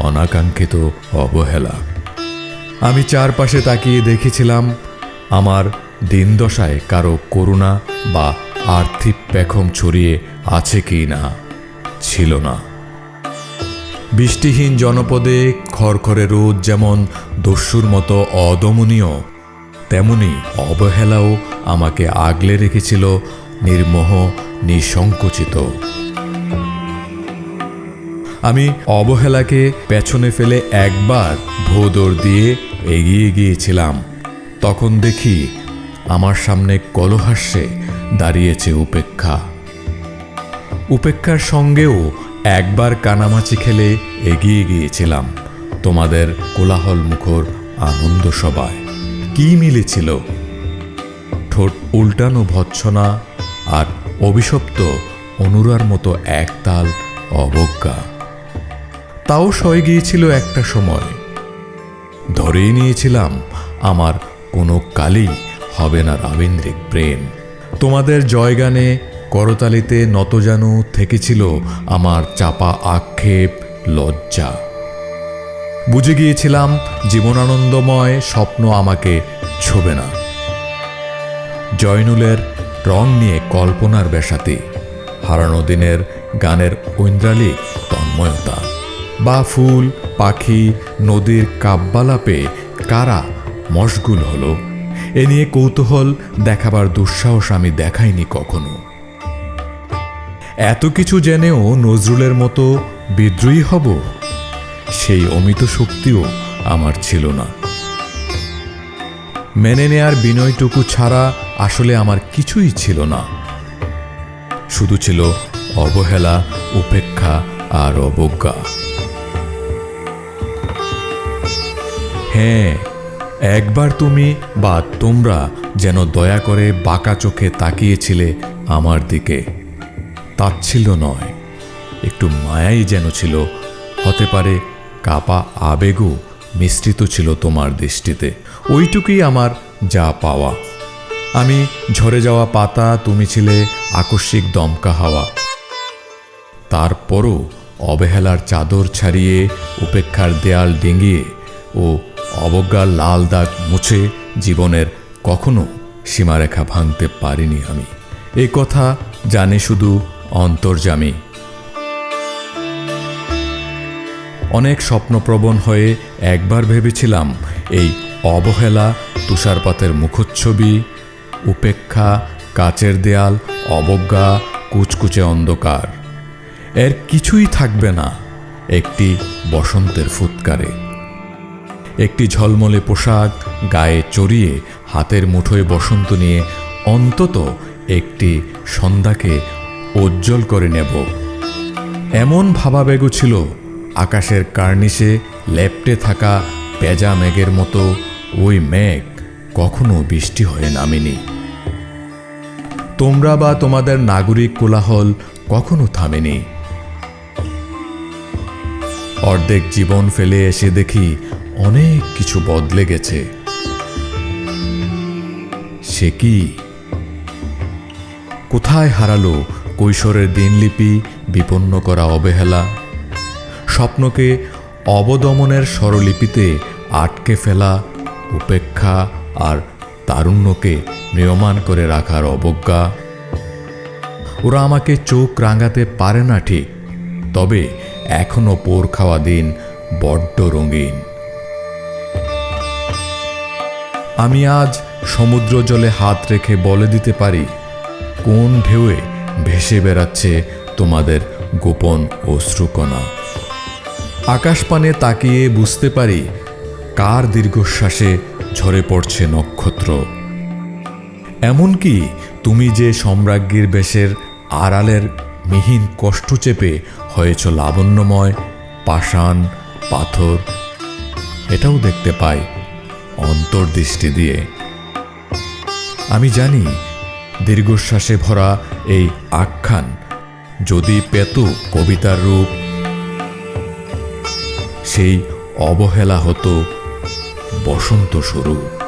অনাকাঙ্ক্ষিত অবহেলা। আমি চারপাশে তাকিয়ে দেখেছিলাম আমার দিনদশায় কারও করুণা বা আর্থিক পেখম ছড়িয়ে আছে কি না, ছিল না। বৃষ্টিহীন জনপদে খড়খড়ে রোদ যেমন দস্যুর মতো অদমনীয়, তেমনি অবহেলাও আমাকে আগলে রেখেছিল নির্মোহ, নিঃসংকুচিত। আমি অবহেলাকে পেছনে ফেলে একবার ভোদর দিয়ে এগিয়ে গিয়েছিলাম। তখন দেখি আমার সামনে কলহাস্যে দাঁড়িয়েছে উপেক্ষা। উপেক্ষার সঙ্গেও একবার কানামাচি খেলে এগিয়ে গিয়েছিলাম। তোমাদের কোলাহল মুখর আনন্দ সভায়। কি মিলেছিল? ঠোঁট উল্টানো ভৎসনা আর অভিশপ্ত অনুরার মতো একতাল অবজ্ঞা। তাও সয়ে গিয়েছিল একটা সময়। ধরেই নিয়েছিলাম, আমার কোনো কালই হবে না রাবীন্দ্রিক প্রেম। তোমাদের জয়গানে করতালিতে নতজানু থেকেছিল আমার চাপা আক্ষেপ, লজ্জা। বুঝে গিয়েছিলাম, জীবনানন্দময় স্বপ্ন আমাকে ছোবে না। জয়নুলের রং নিয়ে কল্পনার বেশাতি, হারানো দিনের গানের ঐন্দ্রালিক তন্ময়তা। বা ফুল, পাখি, নদীর কাব্যালাপে কারা মশগুল হলো? এ নিয়ে কৌতূহল দেখাবার দুঃসাহস আমি দেখাইনি কখনো। এত কিছু জেনেও নজরুলের মতো বিদ্রোহী হব? সেই অমিত শক্তিও আমার ছিল না। মেনে নেয়ার বিনয়টুকু ছাড়া আসলে আমার কিছুই ছিল না। শুধু ছিল অবহেলা, উপেক্ষা আর অবজ্ঞা। হ্যাঁ একবার তুমি বা তোমরা যেন দয়া করে বাঁকা চোখে তাকিয়েছিলে আমার দিকে। তাচ্ছিল নয়, একটু মায়াই যেন ছিল। হতে পারে কাপা আবেগও মিশ্রিত ছিল তোমার দৃষ্টিতে। ওইটুকুই আমার যা পাওয়া। আমি ঝরে যাওয়া পাতা, তুমি ছিলে আকস্মিক দমকা হাওয়া। তারপরও অবহেলার চাদর ছাড়িয়ে, উপেক্ষার দেয়াল ডিঙিয়ে ও অবজ্ঞার লাল দাগ মুছে জীবনের কখনো সীমারেখা ভাঙতে পারিনি আমি। এ কথা জানে শুধু অন্তর্জামী অনেক স্বপ্নপ্রবণ হয়ে একবার ভেবেছিলাম এই অবহেলা, তুষারপাতের মুখচ্ছবি, উপেক্ষা, কাচের দেয়াল, অবজ্ঞা, কুচকুচে অন্ধকার। এর কিছুই থাকবে না একটি বসন্তের ফুৎকারে। একটি ঝলমলে পোশাক গায়ে চড়িয়ে হাতের মুঠোয় বসন্ত নিয়ে অন্তত একটি সন্ধ্যাকে উজ্জ্বল করে নেব। এমন ভাবাবেগ ছিল আকাশের কার্নিশে লেপটে থাকা পেজা মেঘের মতো, ওই মেঘ কখনো বৃষ্টি হয়ে নামেনি। তোমরা বা তোমাদের নাগরিক কোলাহল কখনো থামেনি। অর্ধেক জীবন ফেলে এসে দেখি অনেক কিছু বদলে গেছে। সে কি? কোথায় হারালো কৈশোরের দিনলিপি, বিপন্ন করা অবহেলা? স্বপ্নকে অবদমনের স্বরলিপিতে আটকে ফেলা, উপেক্ষা আর তারুণ্যকে নিয়মান করে রাখার অবজ্ঞা? ওরা আমাকে চোখ রাঙাতে পারে না ঠিক, তবে এখনও পোর খাওয়া দিন বড্ড রঙিন। আমি আজ সমুদ্র জলে হাত রেখে বলে দিতে পারি, কোন ঢেউয়ে ভেসে বেড়াচ্ছে তোমাদের গোপন অশ্রুকণা আকাশপানে তাকিয়ে বুঝতে পারি, কার দীর্ঘশ্বাসে ঝরে পড়ছে নক্ষত্র। এমনকি তুমি যে সম্রাজ্ঞীর বেশের আড়ালের মিহিন কষ্ট চেপে হয়েছ লাবণ্যময়, পাষাণ, পাথর, এটাও দেখতে পাই। অন্তর্দৃষ্টি দিয়ে। আমি জানি দীর্ঘশ্বাসে ভরা এই আখ্যান, যদি পেত কবিতার রূপ, সেই অবহেলা হতো বসন্ত স্বরূপ।